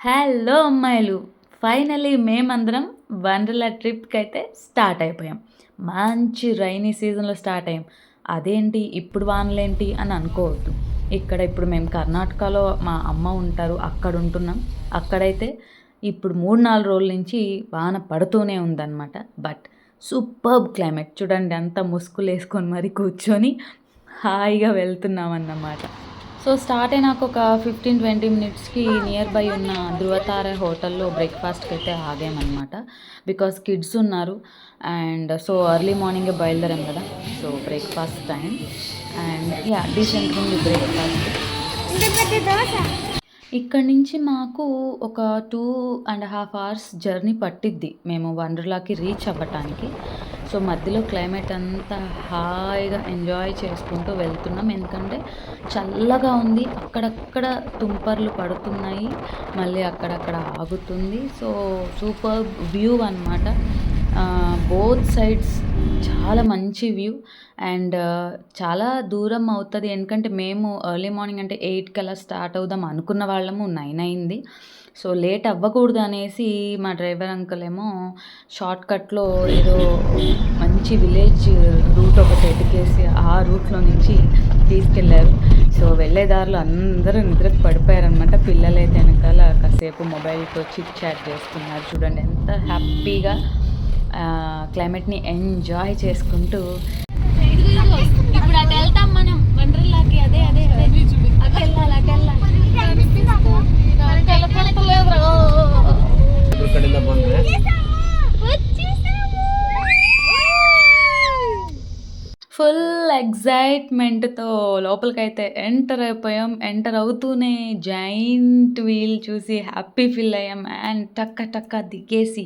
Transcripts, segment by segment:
Hello అమ్మాయిలు. Finally మేమందరం వండర్లా ట్రిప్కి అయితే స్టార్ట్ అయిపోయాం. మంచి రైనీ సీజన్లో స్టార్ట్ అయ్యాం. అదేంటి? ఇప్పుడు వానలేంటి? అని అనుకోవద్దు. ఇక్కడ ఇప్పుడు మేము కర్ణాటకలో మా అమ్మ ఉంటారు అక్కడ ఉంటున్నాం అక్కడైతే ఇప్పుడు మూడు నాలుగు రోజుల నుంచి వాన పడుతూనే ఉందన్నమాట. But superb climate. చూడండి అంతా ముసుగులు వేసుకొని మరి కూర్చొని హాయిగా వెళ్తున్నాం అన్నమాట సో స్టార్ట్ అయినాక ఒక ఫిఫ్టీన్ ట్వంటీ మినిట్స్కి నియర్ బై ఉన్న ధృవతార హోటల్లో బ్రేక్ఫాస్ట్కి అయితే ఆగామన్నమాట బికాస్ కిడ్స్ ఉన్నారు. అండ్ సో ఎర్లీ మార్నింగే బయలుదేరాం కదా. So breakfast time and yeah decent ఉంది బ్రేక్ఫాస్ట్ ఇక్కడ నుంచి మాకు ఒక two and half hours journey పట్టిద్ది. మేము వండర్లాకి రీచ్ అవ్వటానికి. సో మధ్యలో క్లైమేట్ అంతా హాయిగా ఎంజాయ్ చేసుకుంటూ వెళ్తున్నాం. ఎందుకంటే చల్లగా ఉంది. అక్కడక్కడ తుంపర్లు పడుతున్నాయి. మళ్ళీ అక్కడక్కడ ఆగుతుంది. సో సూపర్ వ్యూ అనమాట బోత్ సైడ్స్ చాలా మంచి వ్యూ అండ్ చాలా దూరం అవుతుంది. ఎందుకంటే మేము ఎర్లీ మార్నింగ్ అంటే ఎయిట్కి అలా స్టార్ట్ అవుదాం అనుకున్న వాళ్ళము నైన్ అయింది. సో లేట్ అవ్వకూడదు అనేసి మా డ్రైవర్ అంకుల్ ఏమో షార్ట్ కట్లో ఏదో మంచి విలేజ్ రూట్ ఒకటి ఎటుకేసి ఆ రూట్లో నుంచి తీసుకెళ్ళారు సో వెళ్ళే దారిలో అందరూ నిద్రకు పడిపోయారనమాట పిల్లలైతే వెనకాల కాసేపు మొబైల్తో చిట్ చాట్ చేస్తున్నారు. చూడండి ఎంత హ్యాపీగా క్లైమేట్ని ఎంజాయ్ చేసుకుంటూ ఇప్పుడు వెళ్తాం మనం అదే అదే ఫుల్ ఎగ్జైట్మెంట్తో లోపలికైతే ఎంటర్ అయిపోయాం. ఎంటర్ అవుతూనే జాయింట్ వీల్ చూసి హ్యాపీ ఫీల్ అయ్యాం. అండ్ టక్క టక్క దిగేసి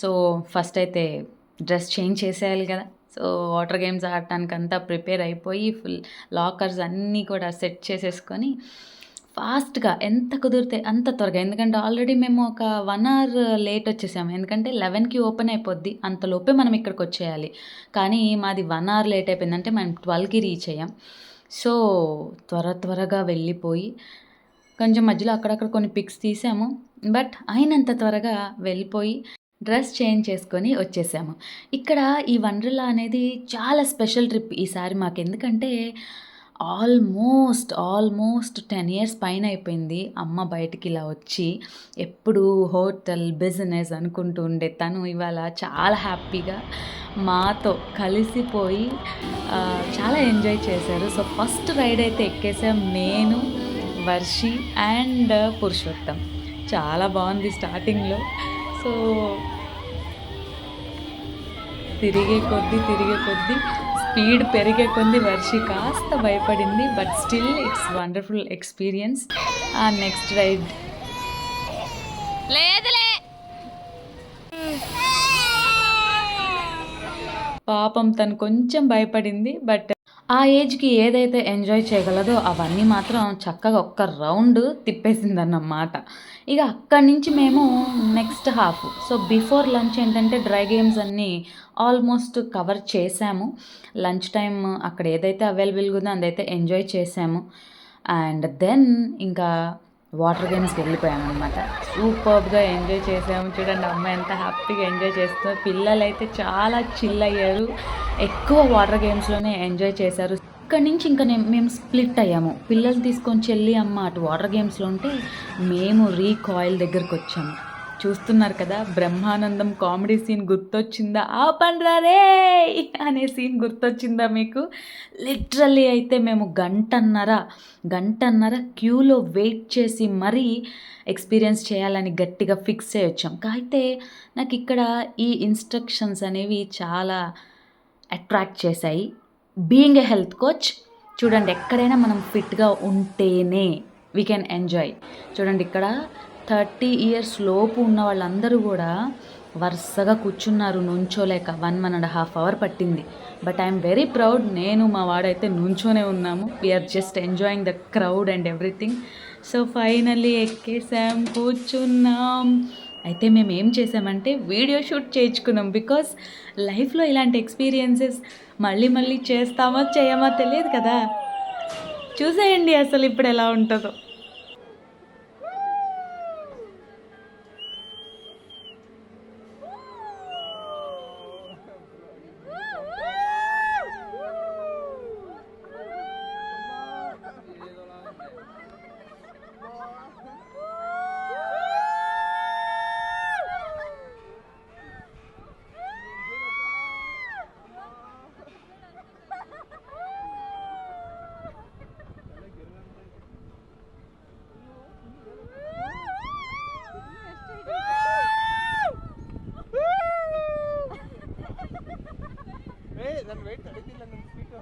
సో ఫస్ట్ అయితే డ్రెస్ చేంజ్ చేసేయాలి కదా. సో వాటర్ గేమ్స్ ఆడటానికి అంతా ప్రిపేర్ అయిపోయి ఫుల్ లాకర్స్ అన్నీ కూడా సెట్ చేసేసుకొని ఫాస్ట్గా ఎంత కుదిరితే అంత త్వరగా. ఎందుకంటే ఆల్రెడీ మేము ఒక వన్ అవర్ లేట్ వచ్చేసాము. ఎందుకంటే లెవెన్కి ఓపెన్ అయిపోద్ది. అంతలోపే మనం ఇక్కడికి వచ్చేయాలి. కానీ మాది వన్ అవర్ లేట్ అయిపోయింది. అంటే మనం ట్వెల్వ్కి రీచ్ అయ్యాం. సో త్వర త్వరగా వెళ్ళిపోయి కొంచెం మధ్యలో అక్కడక్కడ కొన్ని పిక్స్ తీసాము. బట్ అయినంత త్వరగా వెళ్ళిపోయి డ్రెస్ చేంజ్ చేసుకొని వచ్చేసాము. ఇక్కడ ఈ వండర్లా అనేది చాలా స్పెషల్ ట్రిప్ ఈసారి మాకు. ఎందుకంటే ఆల్మోస్ట్ ఆల్మోస్ట్ టెన్ ఇయర్స్ పైన అయిపోయింది అమ్మ బయటికి ఇలా వచ్చి ఎప్పుడు హోటల్ బిజినెస్ అనుకుంటూ ఉండే తను ఇవాళ చాలా హ్యాపీగా మాతో కలిసిపోయి చాలా ఎంజాయ్ చేశారు. సో ఫస్ట్ రైడ్ అయితే ఎక్కేసాం నేను వర్షి అండ్ పురుషోత్తం. చాలా బాగుంది స్టార్టింగ్లో. సో తిరిగే కొద్దీ తిరిగే కొద్దీ స్పీడ్ పెరిగే కొద్దీ వర్షి కాస్త భయపడింది but still it's wonderful experience. ఆ నెక్స్ట్ రైడ్. లేదులే. పాపం తను కొంచెం భయపడింది బట్ ఆ ఏజ్కి ఏదైతే ఎంజాయ్ చేయగలదో అవన్నీ మాత్రం చక్కగా ఒక్క రౌండ్ తిప్పేసిందన్నమాట. ఇక అక్కడి నుంచి మేము next half. So before lunch ఏంటంటే డ్రై గేమ్స్ అన్నీ ఆల్మోస్ట్ కవర్ చేసాము. లంచ్ టైం అక్కడ ఏదైతే అవైలబుల్గా ఉందో అదైతే ఎంజాయ్ చేసాము. అండ్ దెన్ ఇంకా వాటర్ గేమ్స్కి వెళ్ళిపోయాము అనమాట సూపర్గా ఎంజాయ్ చేసాము. చూడండి అమ్మ ఎంత హ్యాపీగా ఎంజాయ్ చేస్తుందో. పిల్లలు అయితే చాలా చిల్ అయ్యారు. ఎక్కువ వాటర్ గేమ్స్లోనే ఎంజాయ్ చేశారు. ఇక్కడ నుంచి ఇంకా నేను మేము స్ప్లిట్ అయ్యాము. పిల్లలు తీసుకొని చెల్లి అమ్మ అటు వాటర్ గేమ్స్లో ఉంటే మేము రీకాయిల్ దగ్గరకు వచ్చాము. చూస్తున్నారు కదా బ్రహ్మానందం కామెడీ సీన్ గుర్తొచ్చిందా? ఆ పండ్రారే అనే సీన్ గుర్తొచ్చిందా మీకు? లిటరల్లీ అయితే మేము గంటన్నర గంటన్నర క్యూలో వెయిట్ చేసి మరీ ఎక్స్పీరియన్స్ చేయాలని గట్టిగా ఫిక్స్ అయ్యి వచ్చాం. అయితే నాకు ఇక్కడ ఈ ఇన్స్ట్రక్షన్స్ అనేవి చాలా అట్రాక్ట్ చేశాయి. బీయింగ్ ఎ హెల్త్ కోచ్ చూడండి ఎక్కడైనా మనం ఫిట్గా ఉంటేనే వీ కెన్ ఎంజాయ్ చూడండి ఇక్కడ థర్టీ ఇయర్స్ లోపు ఉన్న వాళ్ళందరూ కూడా వరుసగా కూర్చున్నారు నుంచోలేక one one and half hour పట్టింది. బట్ ఐఎమ్ వెరీ ప్రౌడ్ నేను మా వాడైతే నుంచోనే ఉన్నాము. We're just enjoying the crowd and everything. So finally ఎక్కేసాం కూర్చున్నాం. అయితే మేము ఏం చేసామంటే వీడియో షూట్ చేయించుకున్నాం బికాస్ లైఫ్లో ఇలాంటి ఎక్స్పీరియన్సెస్ మళ్ళీ మళ్ళీ చేస్తామో చేయమో తెలియదు కదా. చూసేయండి అసలు ఇప్పుడు ఎలా ఉంటుందో. ನಾನು ವೆಯ್ಟ್ ತಡೆದಿಲ್ಲ ನನ್ನ ಸ್ವೀಟು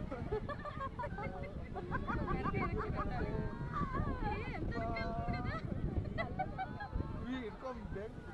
ಇಟ್ಕೊಂಡ್ಬೇಕು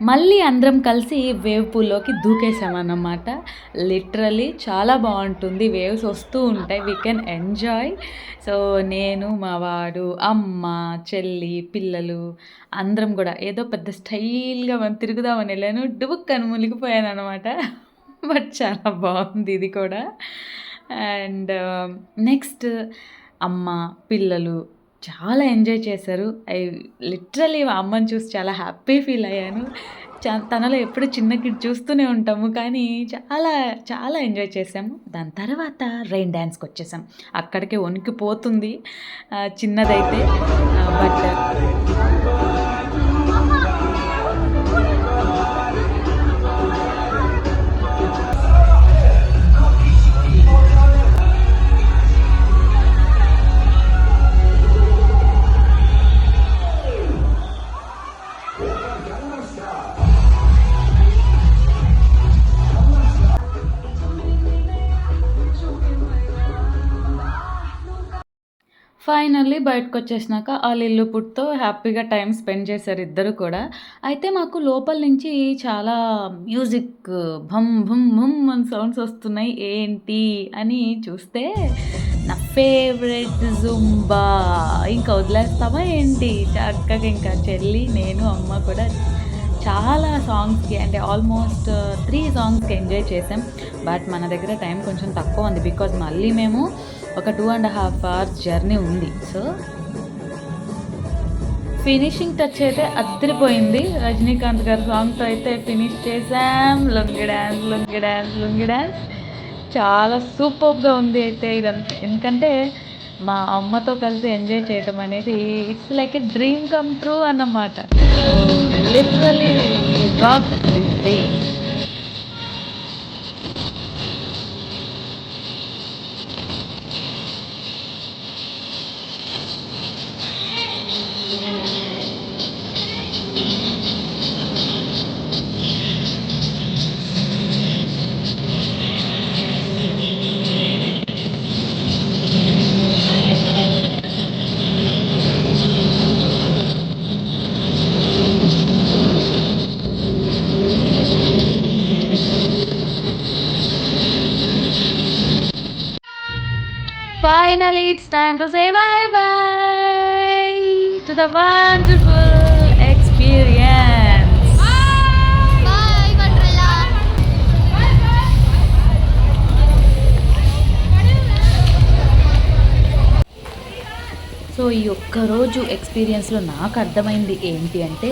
మళ్ళీ అందరం కలిసి వేవ్ పూల్లోకి దూకేసామన్నమాట లిటరలీ చాలా బాగుంటుంది వేవ్స్ వస్తూ ఉంటాయి వీ కెన్ ఎంజాయ్ సో నేను మా వాడు అమ్మ చెల్లి పిల్లలు అందరం కూడా ఏదో పెద్ద స్టైల్గా మనం తిరుగుదామని వెళ్ళాను డుబుక్ అని మునిగిపోయాను అనమాట బట్ చాలా బాగుంది ఇది కూడా. అండ్ నెక్స్ట్ um, అమ్మ పిల్లలు చాలా ఎంజాయ్ చేశారు. ఐ లిటరలీ మా అమ్మని చూసి చాలా హ్యాపీ ఫీల్ అయ్యాను. తనలో ఎప్పుడు చిన్న కిడ్ చూస్తూనే ఉంటాము. కానీ చాలా చాలా ఎంజాయ్ చేసాము దాని తర్వాత రెయిన్ డ్యాన్స్కి వచ్చేసాం. అక్కడికే వణికిపోతుంది చిన్నదైతే. బట్ ఫైనల్లీ బయటకు వచ్చేసినాక వాళ్ళ ఇల్లు పుట్టుతో హ్యాపీగా టైం స్పెండ్ చేశారు ఇద్దరు కూడా. అయితే మాకు లోపల నుంచి చాలా మ్యూజిక్ భమ్ భమ్ భమ్ అని సౌండ్స్ వస్తున్నాయి. ఏంటి అని చూస్తే నా ఫేవరెట్ జుంబా. ఇంకా వదిలేస్తామా ఏంటి? చక్కగా ఇంకా చెల్లి నేను అమ్మ కూడా చాలా సాంగ్స్కి అంటే ఆల్మోస్ట్ త్రీ సాంగ్స్కి ఎంజాయ్ చేసాం. బట్ మన దగ్గర టైం కొంచెం తక్కువ ఉంది బికాజ్ మళ్ళీ మేము ఒక two and half hours journey ఉంది. సో ఫినిషింగ్ టచ్ అయితే అద్దరిపోయింది. రజనీకాంత్ గారి సాంగ్తో అయితే ఫినిష్ చేసాం. లొంగి డ్యాన్స్ లొంగి డ్యాన్స్ లొంగి డ్యాన్స్ చాలా సూపర్గా ఉంది అయితే ఇదంతా. ఎందుకంటే మా అమ్మతో కలిసి ఎంజాయ్ చేయడం అనేది it's like a dream come true అన్నమాట. Literally god this day it's time to say bye bye to the wonderful so ఈ ఒక్కరోజు ఎక్స్పీరియన్స్లో నాకు అర్థమైంది ఏంటి అంటే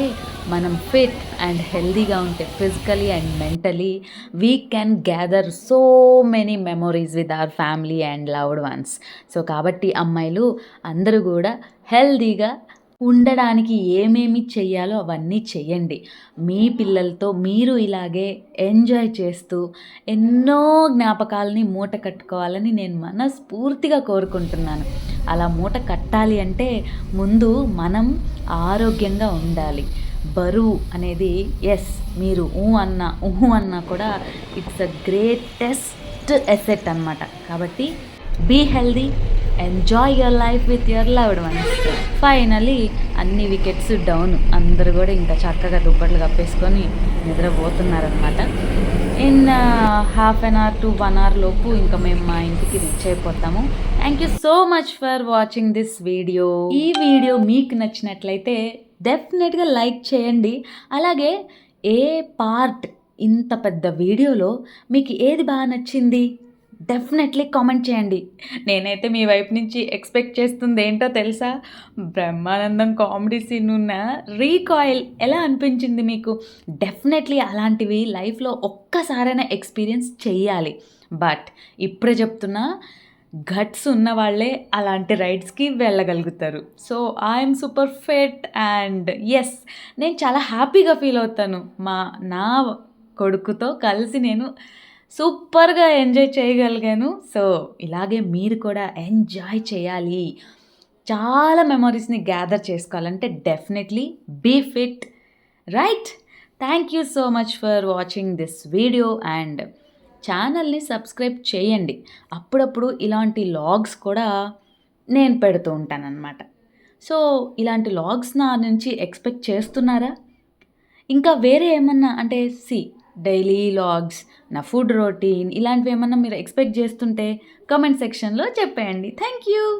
మనం ఫిట్ అండ్ హెల్దీగా ఉంటే physically and mentally we can gather so many memories with our family and loved ones. So కాబట్టి అమ్మాయిలు అందరూ కూడా హెల్దీగా ఉండడానికి ఏమేమి చేయాలో అవన్నీ చేయండి మీ పిల్లలతో మీరు ఇలాగే ఎంజాయ్ చేస్తూ ఎన్నో జ్ఞాపకాలని మూట కట్టుకోవాలని నేను మనస్ఫూర్తిగా కోరుకుంటున్నాను. అలా మూట కట్టాలి అంటే ముందు మనం ఆరోగ్యంగా ఉండాలి. బరువు అనేది ఎస్ మీరు ఊ అన్న ఊహు అన్నా కూడా ఇట్స్ అ గ్రేటెస్ట్ ఎసెట్ అనమాట కాబట్టి be healthy enjoy your life with your loved one finally అన్ని వికెట్స్ డౌన్ అందరూ కూడా ఇంకా చక్కగా దుప్పట్లు కప్పేసుకొని నిద్రపోతున్నారనమాట in half an hour to one hour లోపు ఇంకా మేము మా ఇంటికి రీచ్ అయిపోతాము. Thank you so much for watching this video ఈ వీడియో మీకు నచ్చినట్లయితే డెఫినెట్గా లైక్ చేయండి. అలాగే ఏ పార్ట్ ఇంత పెద్ద వీడియోలో మీకు ఏది బాగా నచ్చింది? డెఫినెట్లీ కామెంట్ చేయండి. నేనైతే మీ వైపు నుంచి ఎక్స్పెక్ట్ చేస్తుంది ఏంటో తెలుసా? బ్రహ్మానందం కామెడీ సీన్ ఉన్న రీకాయిల్ ఎలా అనిపించింది మీకు? డెఫినెట్లీ అలాంటివి లైఫ్లో ఒక్కసారైనా ఎక్స్పీరియన్స్ చెయ్యాలి. బట్ ఇప్పుడే చెప్తున్నా గట్స్ ఉన్న వాళ్ళే అలాంటి రైడ్స్కి వెళ్ళగలుగుతారు. So I'm super fit and yes నేను చాలా హ్యాపీగా ఫీల్ అవుతాను. మా నా కొడుకుతో కలిసి నేను సూపర్గా ఎంజాయ్ చేయగలిగాను. సో ఇలాగే మీరు కూడా ఎంజాయ్ చేయాలి. చాలా మెమరీస్ని గ్యాదర్ చేసుకోవాలంటే definitely be fit right? Thank you so much for watching this video and ఛానల్ని సబ్స్క్రైబ్ చేయండి. అప్పుడప్పుడు ఇలాంటి లాగ్స్ కూడా నేను పెడుతూ ఉంటానన్నమాట. సో ఇలాంటి లాగ్స్ నా నుంచి ఎక్స్పెక్ట్ చేస్తున్నారా? ఇంకా వేరే ఏమన్నా? అంటే సి డైలీ లాగ్స్ నా ఫుడ్ రొటీన్ ఇలాంటివి ఏమన్నా మీరు ఎక్స్పెక్ట్ చేస్తుంటే కామెంట్ సెక్షన్లో చెప్పేయండి. Thank you